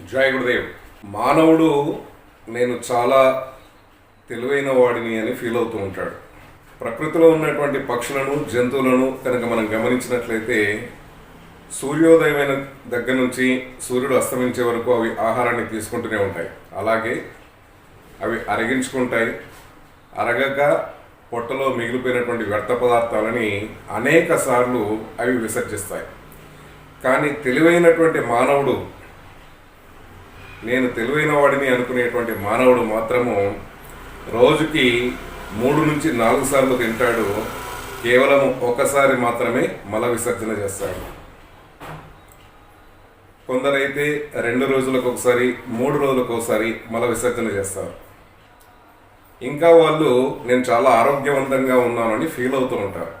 జై గురుదేవ్ మానవుడు నేను చాలా తెలివైన వాడిని అని ఫీల్ అవుతూ ఉంటాడు. ప్రకృతిలో ఉన్నటువంటి పక్షులను జంతువులను కనుక మనం గమనించినట్లయితే సూర్యోదయమైన దగ్గర నుంచి సూర్యుడు అస్తమించే వరకు అవి ఆహారాన్ని తీసుకుంటూనే ఉంటాయి. అలాగే అవి అరిగించుకుంటాయి. అరగక పొట్టలో మిగిలిపోయినటువంటి వ్యర్థ పదార్థాలని అనేక సార్లు అవి విసర్జిస్తాయి. కానీ తెలివైనటువంటి మానవుడు నేను తెలివైన వాడిని అనుకునేటువంటి మానవుడు మాత్రము రోజుకి మూడు నుంచి నాలుగు సార్లు తింటాడు. కేవలం ఒకసారి మాత్రమే మల విసర్జన చేస్తాడు. కొందరైతే రెండు రోజులకు ఒకసారి మూడు రోజులకు ఒకసారి మల విసర్జన చేస్తారు. ఇంకా వాళ్ళు నేను చాలా ఆరోగ్యవంతంగా ఉన్నానని ఫీల్ అవుతూ ఉంటారు.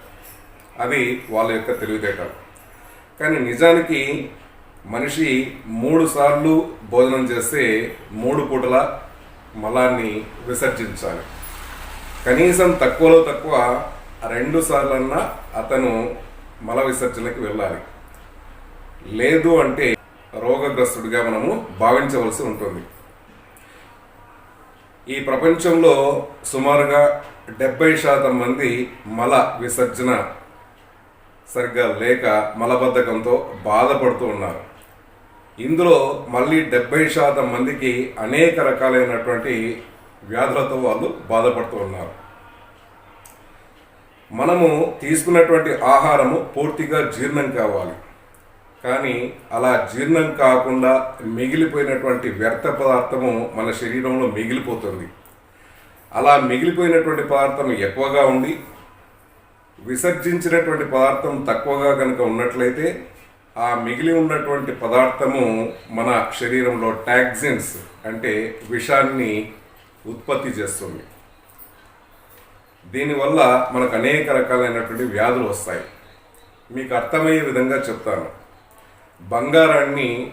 అది వాళ్ళ యొక్క తెలివితేటలు. కానీ నిజానికి మనిషి మూడు సార్లు భోజనం చేస్తే మూడు పూటల మలాన్ని విసర్జించాలి. కనీసం తక్కువలో తక్కువ రెండు సార్లన్నా అతను మల విసర్జనకి వెళ్ళాలి. లేదు అంటే రోగగ్రస్తుడిగా మనము భావించవలసి ఉంటుంది. ఈ ప్రపంచంలో సుమారుగా డెబ్బై శాతం మంది మల విసర్జన సరిగ్గా లేక మలబద్ధకంతో బాధపడుతూ ఉన్నారు. ఇందులో మళ్ళీ డెబ్బై శాతం మందికి అనేక రకాలైనటువంటి వ్యాధులతో వాళ్ళు బాధపడుతూ ఉన్నారు. మనము తీసుకున్నటువంటి ఆహారము పూర్తిగా జీర్ణం కావాలి. కానీ అలా జీర్ణం కాకుండా మిగిలిపోయినటువంటి వ్యర్థ పదార్థము మన శరీరంలో మిగిలిపోతుంది. అలా మిగిలిపోయినటువంటి పదార్థం ఎక్కువగా ఉండి విసర్జించినటువంటి పదార్థం తక్కువగా కనుక ఉన్నట్లయితే ఆ మిగిలి ఉన్నటువంటి పదార్థము మన శరీరంలో టాక్సిన్స్ అంటే విషాన్ని ఉత్పత్తి చేస్తుంది. దీనివల్ల మనకు అనేక రకాలైనటువంటి వ్యాధులు వస్తాయి. మీకు అర్థమయ్యే విధంగా చెప్తాను. బంగారాన్ని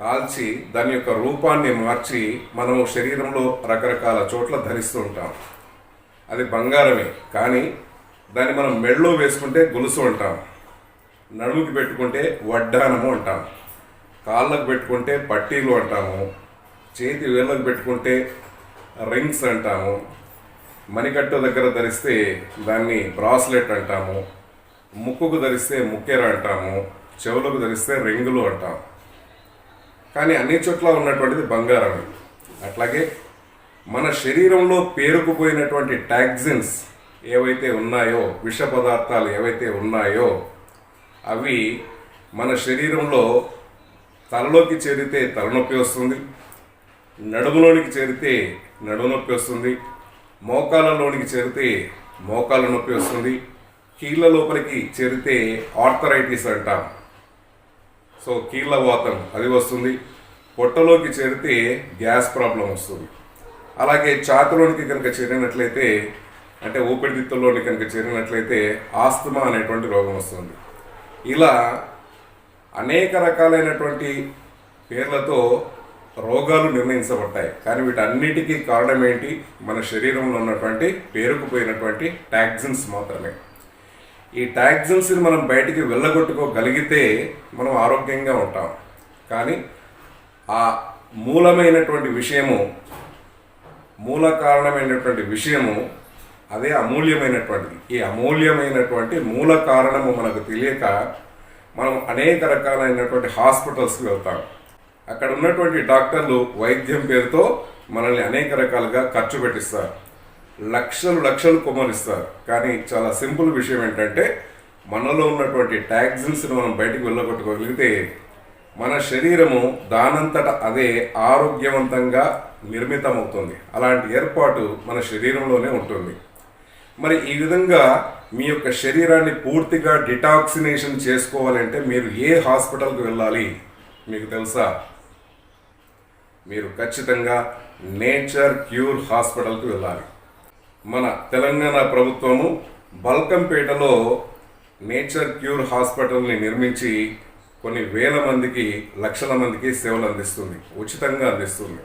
కాల్చి దాని యొక్క రూపాన్ని మార్చి మనము శరీరంలో రకరకాల చోట్ల ధరిస్తూ ఉంటాం. అది బంగారమే కానీ దాన్ని మనం మెడలో వేసుకుంటే గొలుసు అంటాం. నడుముకి పెట్టుకుంటే వడ్డానము అంటాం కాళ్ళకు పెట్టుకుంటే పట్టీలు అంటాము. చేతి వేళ్ళకు పెట్టుకుంటే రింగ్స్ అంటాము. మణికట్టు దగ్గర ధరిస్తే దాన్ని బ్రాస్లెట్ అంటాము. ముక్కుకు ధరిస్తే ముక్కెర అంటాము. చెవులకు ధరిస్తే రింగులు అంటాం కానీ అన్ని చోట్ల ఉన్నటువంటిది బంగారం. అట్లాగే మన శరీరంలో పేరుకుపోయినటువంటి టాక్సిన్స్ ఏవైతే ఉన్నాయో విష పదార్థాలు ఏవైతే ఉన్నాయో అవి మన శరీరంలో తలలోకి చేరితే తలనొప్పి వస్తుంది నడుములోనికి చేరితే నడుము నొప్పి వస్తుంది మోకాలలోనికి చేరితే మోకాల నొప్పి వస్తుంది కీళ్ళ లోపలికి చేరితే ఆర్థరైటిస్ అంటాం. సో కీళ్ళ వాతం అది వస్తుంది పొట్టలోకి చేరితే గ్యాస్ ప్రాబ్లం వస్తుంది. అలాగే ఛాతిలోనికి కనుక చేరినట్లయితే అంటే ఊపిరితిత్తుల్లోని కనుక చేరినట్లయితే ఆస్తమా అనేటువంటి రోగం వస్తుంది. ఇలా అనేక రకాలైనటువంటి పేర్లతో రోగాలు నిర్ణయించబడ్డాయి. కానీ వీటన్నిటికీ కారణం ఏంటి మన శరీరంలో ఉన్నటువంటి పేరుకుపోయినటువంటి టాక్సిన్స్ మాత్రమే. ఈ టాక్సిన్స్ని మనం బయటికి వెళ్ళగొట్టుకోగలిగితే మనం ఆరోగ్యంగా ఉంటాం. కానీ ఆ మూలమైనటువంటి విషయము మూల కారణమైనటువంటి విషయము అదే అమూల్యమైనటువంటిది. ఈ అమూల్యమైనటువంటి మూల కారణము మనకు తెలియక మనం అనేక రకాలైనటువంటి హాస్పిటల్స్కి వెళ్తాం. అక్కడ ఉన్నటువంటి డాక్టర్లు వైద్యం పేరుతో మనల్ని అనేక రకాలుగా ఖర్చు పెట్టిస్తారు. లక్షలు లక్షలు కుమరిస్తారు కానీ చాలా సింపుల్ విషయం ఏంటంటే మనలో ఉన్నటువంటి టాక్సిన్స్ని మనం బయటికి వెళ్ళగొట్టుకోగలిగితే మన శరీరము దానంతట అదే ఆరోగ్యవంతంగా నిర్మితమవుతుంది. అలాంటి ఏర్పాటు మన శరీరంలోనే ఉంటుంది. మరి ఈ విధంగా మీ యొక్క శరీరాన్ని పూర్తిగా డిటాక్సినేషన్ చేసుకోవాలంటే మీరు ఏ హాస్పిటల్కి వెళ్ళాలి? మీకు తెలుసా? మీరు ఖచ్చితంగా నేచర్ క్యూర్ హాస్పిటల్కి వెళ్ళాలి. మన తెలంగాణ ప్రభుత్వము బల్కంపేటలో నేచర్ క్యూర్ హాస్పిటల్ని నిర్మించి కొన్ని వేల మందికి లక్షల మందికి సేవలు అందిస్తుంది. ఉచితంగా అందిస్తుంది.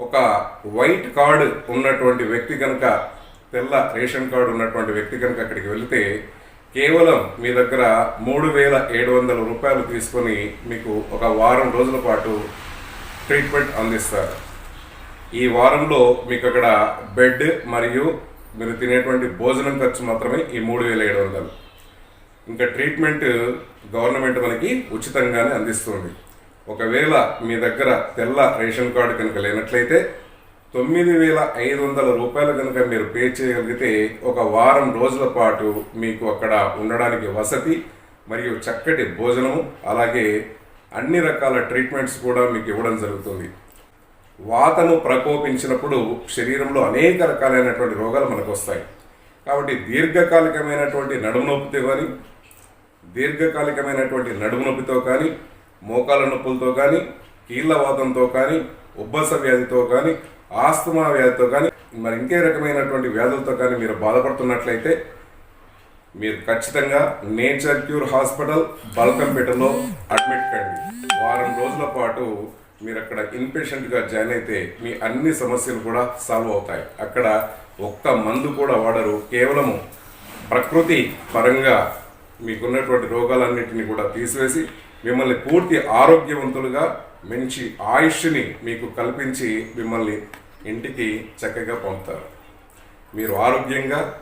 ఒక వైట్ కార్డు ఉన్నటువంటి వ్యక్తి కనుక తెల్ల రేషన్ కార్డు ఉన్నటువంటి వ్యక్తి కనుక అక్కడికి వెళితే కేవలం మీ దగ్గర మూడు వేల ఏడు వందల రూపాయలు తీసుకొని మీకు ఒక వారం రోజుల పాటు ట్రీట్మెంట్ అందిస్తారు. ఈ వారంలో మీకు అక్కడ బెడ్ మరియు మీరు తినేటువంటి భోజనం ఖర్చు మాత్రమే ఈ మూడు వేల ఏడు వందలు. ఇంకా ట్రీట్మెంట్ గవర్నమెంట్ మనకి ఉచితంగానే అందిస్తుంది. ఒకవేళ మీ దగ్గర తెల్ల రేషన్ కార్డు కనుక లేనట్లయితే తొమ్మిది వేల ఐదు వందల రూపాయలు కనుక మీరు పే చేయగలిగితే ఒక వారం రోజుల పాటు మీకు అక్కడ ఉండడానికి వసతి మరియు చక్కటి భోజనము అలాగే అన్ని రకాల ట్రీట్మెంట్స్ కూడా మీకు ఇవ్వడం జరుగుతుంది. వాతము ప్రకోపించినప్పుడు శరీరంలో అనేక రకాలైనటువంటి రోగాలు మనకు వస్తాయి కాబట్టి దీర్ఘకాలికమైనటువంటి నడుము నొప్పితో కానీ దీర్ఘకాలికమైనటువంటి నడుము నొప్పితో కానీ మోకాల నొప్పులతో కానీ కీళ్ళ వాతంతో కానీ ఉబ్బస వ్యాధితో కానీ ఆస్తమా వ్యాధితో కానీ మరి ఇంకే రకమైనటువంటి వ్యాధులతో కానీ మీరు బాధపడుతున్నట్లయితే మీరు ఖచ్చితంగా నేచర్ క్యూర్ హాస్పిటల్ బల్కంపేటలో అడ్మిట్ కండి. వారం రోజుల పాటు మీరు అక్కడ ఇన్పేషెంట్గా జాయిన్ అయితే మీ అన్ని సమస్యలు కూడా సాల్వ్ అవుతాయి. అక్కడ ఒక్క మందు కూడా వాడరు. కేవలము ప్రకృతి పరంగా మీకున్నటువంటి రోగాలన్నింటినీ కూడా తీసివేసి మిమ్మల్ని పూర్తి ఆరోగ్యవంతులుగా మంచి ఆయుష్ని మీకు కల్పించి మిమ్మల్ని ఇంటికి చక్కగా పంపుతారు. మీరు ఆరోగ్యంగా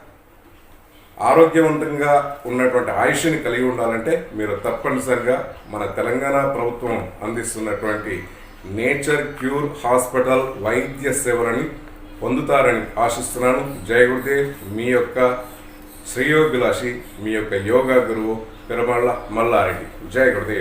ఆరోగ్యవంతంగా ఉన్నటువంటి ఆయుష్ని కలిగి ఉండాలంటే మీరు తప్పనిసరిగా మన తెలంగాణ ప్రభుత్వం అందిస్తున్నటువంటి నేచర్ క్యూర్ హాస్పిటల్ వైద్య సేవలని పొందుతారని ఆశిస్తున్నాను. జయ గురుదేవ్ మీ యొక్క శ్రేయోభిలాషి మీ యొక్క యోగా గురువు పెరమళ్ళ మల్లారెడ్డి. జయ గురుదేవ్.